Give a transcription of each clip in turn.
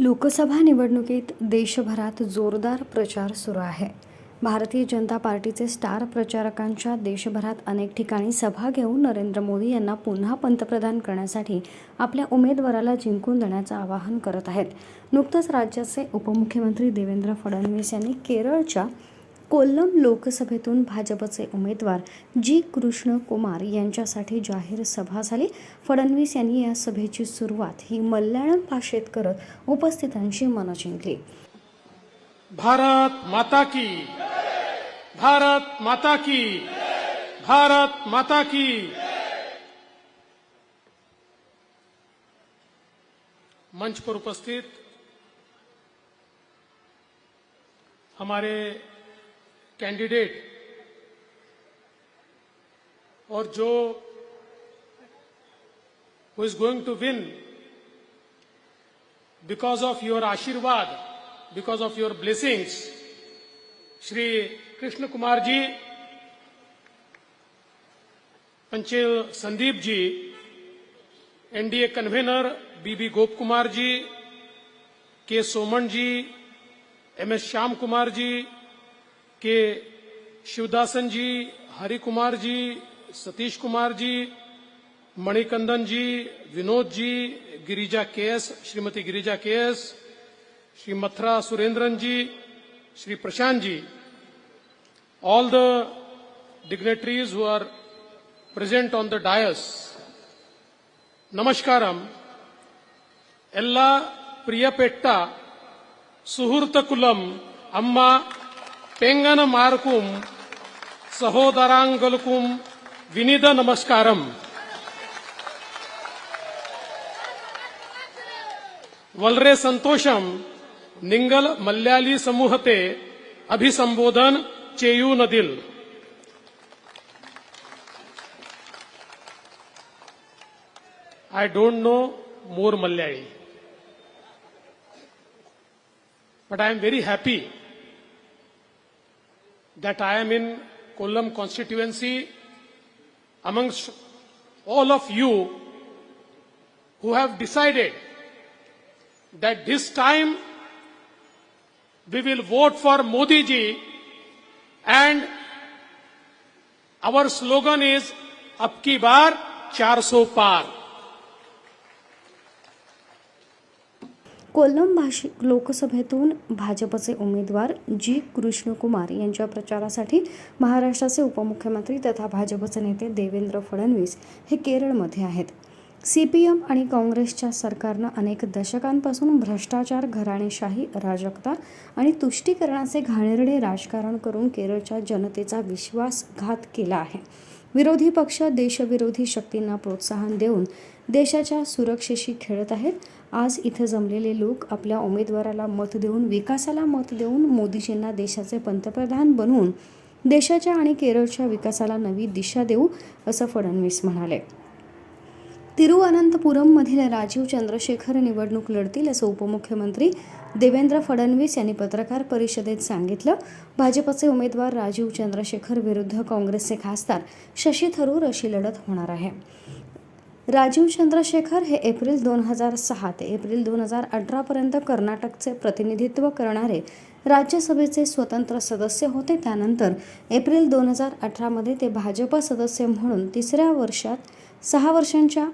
लोकसभा निवडणुकीत देशभरात जोरदार प्रचार सुरू आहे. भारतीय जनता पार्टीचे स्टार प्रचारकांच्या देशभरात अनेक ठिकाणी सभा घेऊन नरेंद्र मोदी यांना पुन्हा पंतप्रधान करण्यासाठी आपल्या उमेदवाराला जिंकून देण्याचं आवाहन करत आहेत. नुकतंच राज्याचे उपमुख्यमंत्री देवेंद्र फडणवीस यांनी केरळच्या कोल्लम लोकसभेतून भाजपचे उमेदवार जी. कृष्ण कुमार यांच्यासाठी जाहीर सभा झाली. फडणवीस यांनी या सभेची सुरुवात ही मल्याळम भाषेत करत उपस्थितांची मनं जिंकली भारत माता की भारत माता की भारत माता की मंच पर उपस्थित हमारे कैंडिडेट और जो who is going to win because of your आशीर्वाद, because of your blessings. Shri Krishna Kumar ji, Panchel Sandeep ji, NDA convener B B Gopakumar ji, K Soman ji M S Shyam Kumar ji K Sivadasan ji Hari Kumar ji Satish Kumar ji Manikandan ji Vinod ji Girija K S Shrimati Girija K S Shri Mathura Surendran ji Shri Prashant ji the the dignitaries who are present on the dais, ನಮಸ್ಕಾರಂ ಎಲ್ಲ ಪ್ರಿಯಪೆಟ್ಟ ಸುಹೃತ ಕುಲಂ ಅಮ್ಮ పెంగన మార్కుం సహోదరాంగలుకుం వినిద నమస్కారం వల్రే సంతోషం నింగల్ మల్యాలి సమూహతే అభిసంబోధన్ చేయూనదిల్ I don't know more Malayali. But I am very happy that I am in Kollam constituency amongst all of you who have decided that this time we will vote for Modi ji and our slogan is Ab ki baar 400 par. Kollam भाषिक लोकसभेतून भाजपचे उमेदवार जी. कृष्णकुमार यांच्या प्रचारासाठी महाराष्ट्राचे उपमुख्यमंत्री तथा भाजपचे नेते देवेंद्र फडणवीस हे केरळमध्ये आहेत. सी पी एम आणि काँग्रेसच्या सरकारनं अनेक दशकांपासून भ्रष्टाचार घराणेशाही अराजकता आणि तुष्टीकरणाचे घाणेरडे राजकारण करून केरळच्या जनतेचा विश्वासघात केला आहे. विरोधी पक्ष देशविरोधी शक्तींना प्रोत्साहन देऊन देशाच्या सुरक्षेशी खेळत आहेत. आज इथं जमलेले लोक आपल्या उमेदवाराला मत देऊन विकासाला मत देऊन मोदीजींना देशाचे पंतप्रधान बनवून देशाच्या आणि केरळच्या विकासाला नवी दिशा देऊ असं फडणवीस म्हणाले. तिरुअनंतपुरममधील राजीव चंद्रशेखर निवडणूक लढतील असं उपमुख्यमंत्री देवेंद्र फडणवीस यांनी पत्रकार परिषदेत सांगितलं. भाजपचे उमेदवार राजीव चंद्रशेखर विरुद्ध काँग्रेसचे खासदार शशी थरूर अशी लढत होणार आहे. राजीव चंद्रशेखर हे एप्रिल दोन हजार सहा ते एप्रिल दोन हजार अठरापर्यंत कर्नाटकचे प्रतिनिधित्व करणारे राज्यसभेचे स्वतंत्र सदस्य होते. त्यानंतर एप्रिल दोन हजार अठरामध्ये ते भाजप सदस्य म्हणून तिसऱ्या वर्षात सहा वर्षांच्या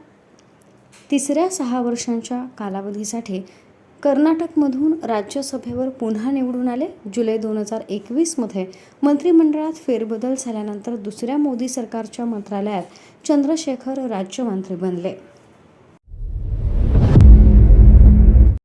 तिसऱ्या सहा वर्षांच्या कालावधीसाठी कर्नाटकमधून राज्यसभेवर पुन्हा निवडून आले. जुलै दोन हजार एकवीसमध्ये मंत्रिमंडळात फेरबदल झाल्यानंतर दुसऱ्या मोदी सरकारच्या मंत्रालयात चंद्रशेखर राज्यमंत्री बनले.